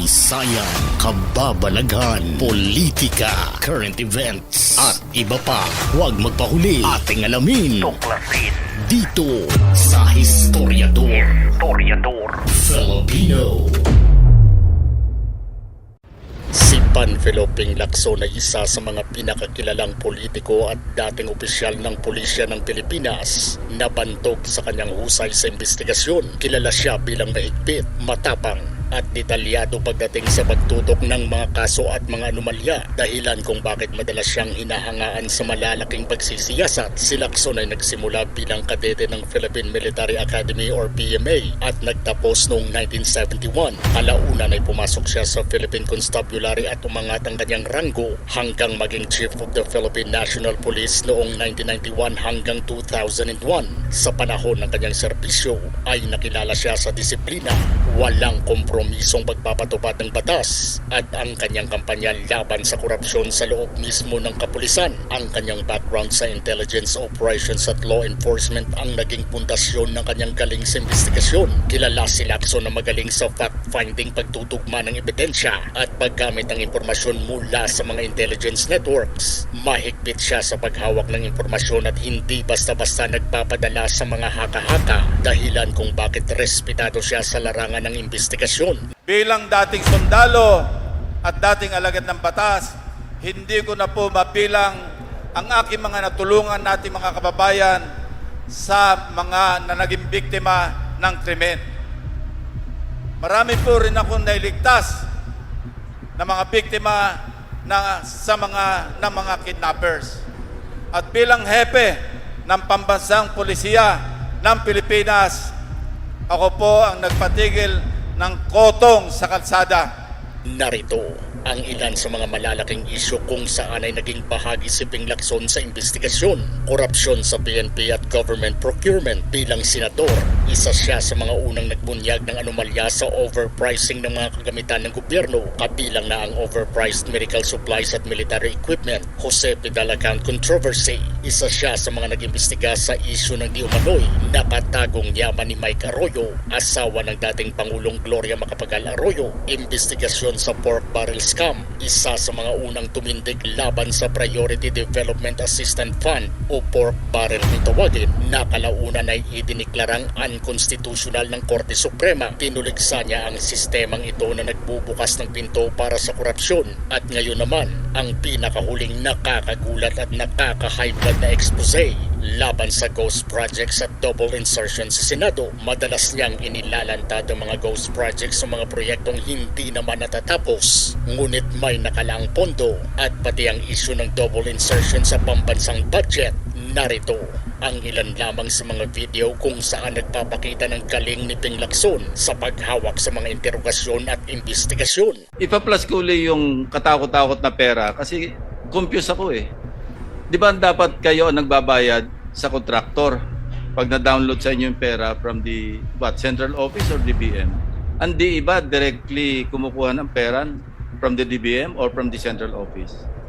kasaysayan, kababalaghan, politika, current events, at iba pa. Huwag magpahuli. Ating alamin. Tuklasin. Dito sa Historiador. Historiador. Filipino. Si Panfilo Ping Lacson ay isa sa mga pinakakilalang politiko at dating opisyal ng pulisya ng Pilipinas na bantog sa kanyang husay sa investigasyon. Kilala siya bilang mahigpit, matapang at detalyado pagdating sa pagtutok ng mga kaso at mga anomalya dahilan kung bakit madalas siyang hinahangaan sa malalaking pagsisiyasat. Si Lacson ay nagsimula bilang kadete ng Philippine Military Academy or PMA at nagtapos noong 1971. Kalaunan ay pumasok siya sa Philippine Constabulary at umangat ang kanyang ranggo hanggang maging Chief of the Philippine National Police noong 1991 hanggang 2001. Sa panahon ng kanyang serbisyo ay nakilala siya sa disiplina, walang kompromisong pagpapatupad ng batas at ang kanyang kampanya laban sa korupsyon sa loob mismo ng kapulisan. Ang kanyang background sa intelligence operations at law enforcement ang naging pundasyon ng kanyang galing sa investigasyon. Kilala si Lacson na magaling sa fact-finding pagtutugma ng ebidensya at paggamit ng impormasyon mula sa mga intelligence networks. Mahigpit siya sa paghawak ng impormasyon at hindi basta-basta nagpapadala sa mga haka-haka dahilan kung bakit respetado siya sa larangan ng investigasyon. Bilang dating sundalo at dating alagad ng batas, hindi ko na po mapilang ang aking mga natulungan nating mga kababayan sa mga na naging biktima ng krimen. Marami po rin akong nailigtas na mga biktima na, sa mga, ng mga kidnappers. At bilang hepe ng pambansang polisiya ng Pilipinas, ako po ang nagpatigil ng kotong sa kalsada. Narito ang ilan sa mga malalaking isyu kung saan ay naging bahagi si Ping Lacson sa investigasyon. Korupsyon sa PNP at government procurement bilang senador. Isa siya sa mga unang nagbunyag ng anomalya sa overpricing ng mga kagamitan ng gobyerno. Kabilang na ang overpriced medical supplies at military equipment. Jose Pidal account controversy. Isa siya sa mga nag-imbestiga sa isyu ng di umano'y nakatagong yaman ni Mike Arroyo, asawa ng dating Pangulong Gloria Macapagal Arroyo. Investigasyon sa pork barrel scam, isa sa mga unang tumindig laban sa Priority Development Assistance Fund o pork barrel kung tawagin, na kalaunan ay idiniklarang unconstitutional ng Korte Suprema. Tinuligsa niya ang sistemang ito na nagbubukas ng pinto para sa korupsyon at ngayon naman ang pinakahuling nakakagulat at nakaka-high na expose laban sa ghost projects at double insertion sa Senado. Madalas niyang inilalantad ang mga ghost projects sa mga proyektong hindi naman natatapos. Ngunit may nakalaang pondo at pati ang issue ng double insertion sa pambansang budget. Narito ang ilan lamang sa mga video kung saan nagpapakita ng galing ni Ping Lacson sa paghawak sa mga interogasyon at investigasyon. Ipa-plus ko uli yung katakot-takot na pera kasi confused ako eh. Di ba dapat kayo ang nagbabayad sa contractor pag na-download sa inyo yung pera from the what, central office or DBM? Ang di iba directly kumukuha ng pera from the DBM or from the central office?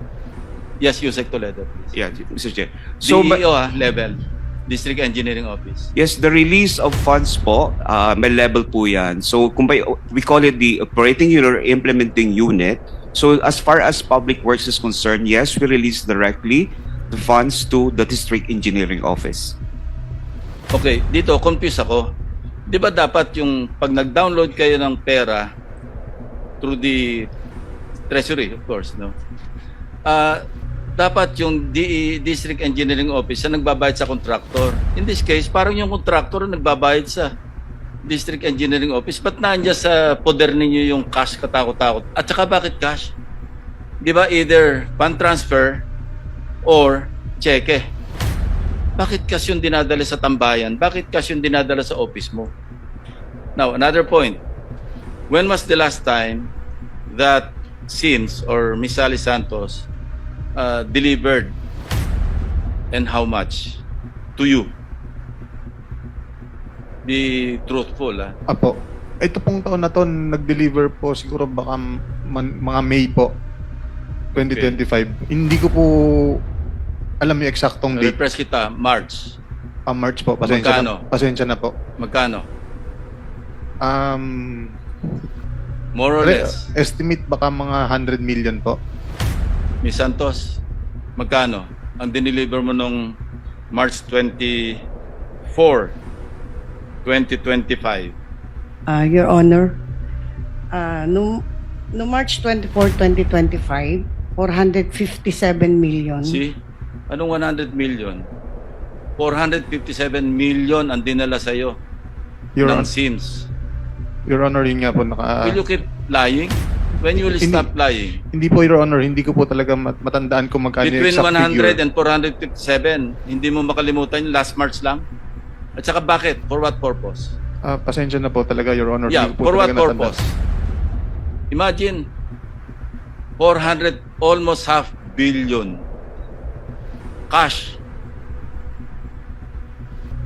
Yes, Yusek Toledo. please. Yeah, Mr. Chair. So, DEO ah, level. District Engineering Office. yes, the release of funds po, uh, may level po yan. So, kung by, we call it the operating unit or implementing unit. So, as far as public works is concerned, yes, we release directly the funds to the district engineering office. Okay, dito confused ako. 'Di ba dapat yung pag nag-download kayo ng pera through the treasury, of course, no? Ah, dapat yung DE, District Engineering Office ang nagbabayad sa contractor. In this case, parang yung contractor ang nagbabayad sa District Engineering Office. Ba't nandiyan sa poder ninyo yung cash katakot-takot? At saka bakit cash? Di ba either fund transfer or cheque? Bakit cash yung dinadala sa tambayan? Bakit cash yung dinadala sa office mo? Now, another point. When was the last time that Sims or Miss Sally Santos uh, delivered and how much to you? Be truthful, ah. Apo. Ito pong taon na to, nag-deliver po siguro baka man- mga May po. 2025. Hindi ko po alam yung eksaktong date. Repress kita, March. Ah, March po. Pasensya Magkano? na, pasensya na po. Magkano? Um, More or Re- less. estimate baka mga 100 million po. Miss Santos, magkano ang dineliver mo nung March 24, 2025? Ah, Your Honor, ah, no, no March 24, 2025, 457 million. See? Anong 100 million? 457 million ang dinala sa'yo Your, ng Hon- SIMS. Your Honor, yun nga po naka... Will you keep lying? When you will Hindi- stop lying? Hindi po, Your Honor, hindi ko po talaga mat- matandaan kung magkano yung Between exact 100 figure. and 457, hindi mo makalimutan yung last March lang? At saka bakit? For what purpose? Ah, pasensya na po talaga, Your Honor. Yeah, Hindi ko po for what talaga natandaan. purpose? Imagine, 400, almost half billion cash.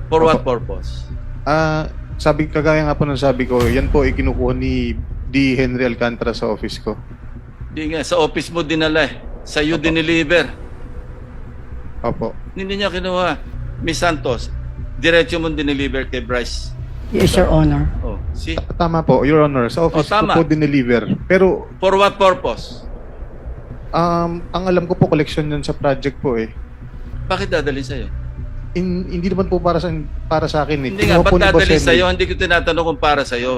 For what purpose? Ah, sabi kagaya nga po ng sabi ko, yan po ay kinukuha ni D. Henry Alcantara sa office ko. Di nga, sa office mo dinala eh. Sa iyo dineliver. Opo. Hindi niya kinuha. Miss Santos, diretso mo dineliver kay Bryce. Yes, Your Honor. Oh, see? Tama po, Your Honor. Sa office Oh, tama. ko po dineliver. Pero For what purpose? um, ang alam ko po, collection yun sa project po eh. Bakit dadalhin sa'yo? In, hindi naman po para sa para sa akin eh. Hindi nga, Kinuha po ba't ni Boss dadalhin Henry. sa'yo? Hindi ko tinatanong kung para sa'yo.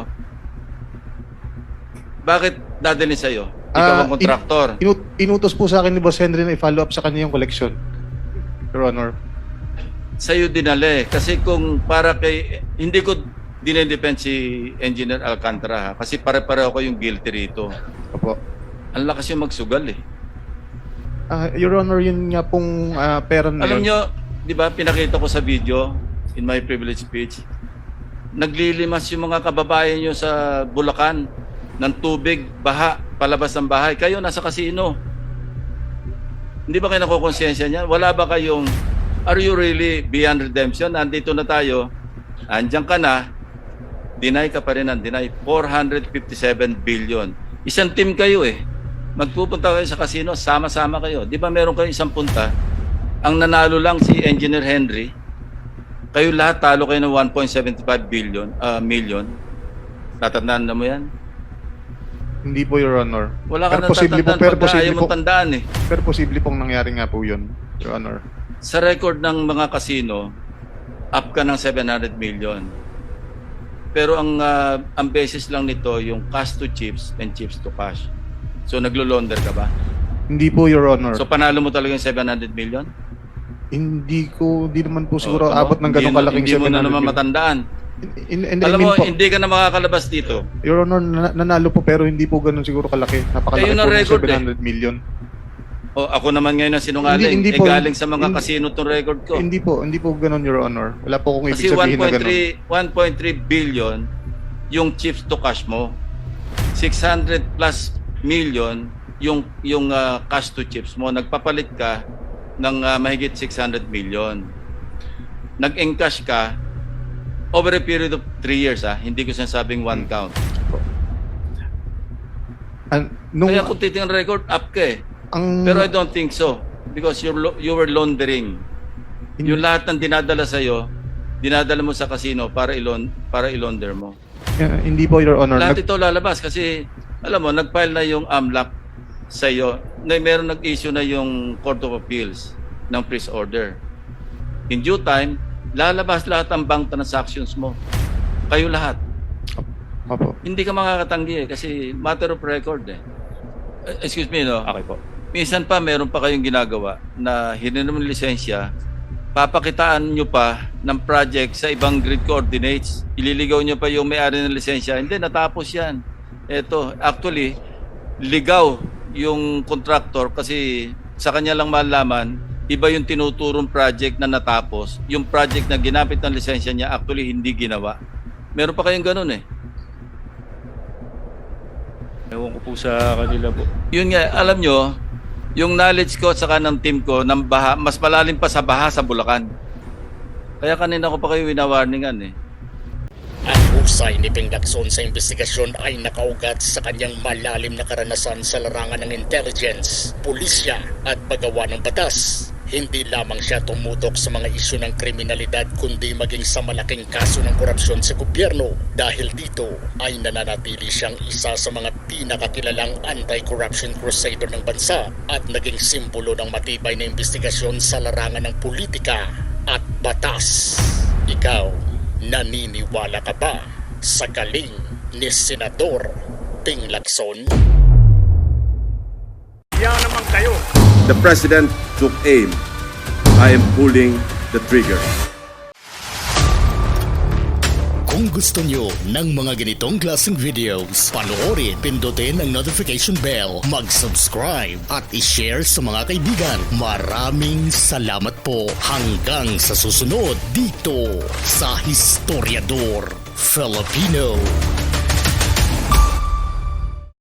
Bakit dadalhin sa'yo? Ikaw Ah, ang kontraktor. Inu- inutos po sa akin ni Boss Henry na i-follow up sa kanya yung collection. Your Honor. Sa'yo dinali. Kasi kung para kay... Hindi ko dinedepend si Engineer Alcantara ha. Kasi pare-pareho ko yung guilty rito. Opo. Ang lakas yung magsugal eh. Ah, Your Honor, yun nga pong ah, pera na Alam yun. nyo, di ba, pinakita ko sa video, in my privilege speech, naglilimas yung mga kababayan nyo sa Bulacan ng tubig, baha, palabas ng bahay. Kayo nasa kasino. Hindi ba kayo nakukonsensya niya? Wala ba kayong, are you really beyond redemption? Nandito na tayo, andyan ka na, deny ka pa rin ng deny. 457 billion. Isang team kayo eh. Magpupunta kayo sa casino, sama-sama kayo. Di ba meron kayo isang punta? Ang nanalo lang si Engineer Henry. Kayo lahat talo kayo ng 1.75 billion, ah, million. Tatandaan na mo yan? Hindi po, Your Honor. Wala ka pero posible po, pero pagka posible ayaw po, mong tandaan eh. pero posible pong nangyari nga po yun, Your Honor. Sa record ng mga casino, up ka ng 700 million. Pero ang ah, ang basis lang nito yung cash to chips and chips to cash. So naglo-launder ka ba? Hindi po, Your Honor. So panalo mo talaga yung 700 million? hindi ko, hindi naman po siguro Oh, tama. abot ng ganong Hindi- kalaking Hindi mo na 700 naman million. matandaan. In, in, Alam I mean mo, po, hindi ka na makakalabas dito. Your Honor, na- nanalo po pero hindi po ganun siguro kalaki. Napakalaki Kayo na po ng record eh. 700 million. O ako naman ngayon ang sinungaling. Hindi- hindi eh, po. galing sa mga Hindi- casino tong record ko. Hindi po, hindi po ganun, Your Honor. Wala po akong ibig Kasi sabihin na ganun. 1.3 1.3 billion yung chips to cash mo. 600 plus million yung yung ah, cash to chips mo. Nagpapalit ka ng ah, mahigit 600 million. Nag-encash ka over a period of 3 years ah. Hindi ko sinasabing one count. An- nung, Kaya kung titingnan record, up ka eh. ang, Pero I don't think so. Because you're, lo- you were laundering. Hindi- Yung lahat ng dinadala sa'yo, dinadala mo sa casino para ilon para ilonder mo. eh, hindi po, Your Honor. Lahat Nag- ito lalabas kasi alam mo, nag-file na yung AMLAC sa iyo. Na meron nag-issue na yung Court of Appeals ng freeze order. In due time, lalabas lahat ang bank transactions mo. Kayo lahat. Opo. Hindi ka makakatanggi eh kasi matter of record eh. Eh, Excuse me, no? Okay po. Minsan pa meron pa kayong ginagawa na hininom ng lisensya, papakitaan nyo pa ng project sa ibang grid coordinates. Ililigaw nyo pa yung may-ari ng lisensya. Hindi, natapos yan. Ito, actually, ligaw yung contractor kasi sa kanya lang malaman, iba yung tinuturong project na natapos. Yung project na ginapit ng lisensya niya, actually hindi ginawa. Meron pa kayong ganun eh. Ewan ko po sa kanila po. Yun nga, alam nyo, yung knowledge ko at saka ng team ko ng baha, mas malalim pa sa baha sa Bulacan. Kaya kanina ko pa kayo winawarningan eh. Ang husay ni Ping Lacson sa investigasyon ay nakaugat sa kanyang malalim na karanasan sa larangan ng intelligence, pulisya at paggawa ng batas. Hindi lamang siya tumutok sa mga isyu ng kriminalidad kundi maging sa malaking kaso ng korupsyon sa gobyerno. Dahil dito ay nananatili siyang isa sa mga pinakakilalang anti-corruption crusader ng bansa at naging simbolo ng matibay na investigasyon sa larangan ng politika at batas. Ikaw, naniniwala ka ba sa galing ni Senador Ping Lacson? The president took aim. I am pulling the trigger. Kung gusto nyo ng mga ganitong klaseng videos, panoorin, pindutin ang notification bell, mag-subscribe at i-share sa mga kaibigan. Maraming salamat po hanggang sa susunod dito sa Historiador Filipino.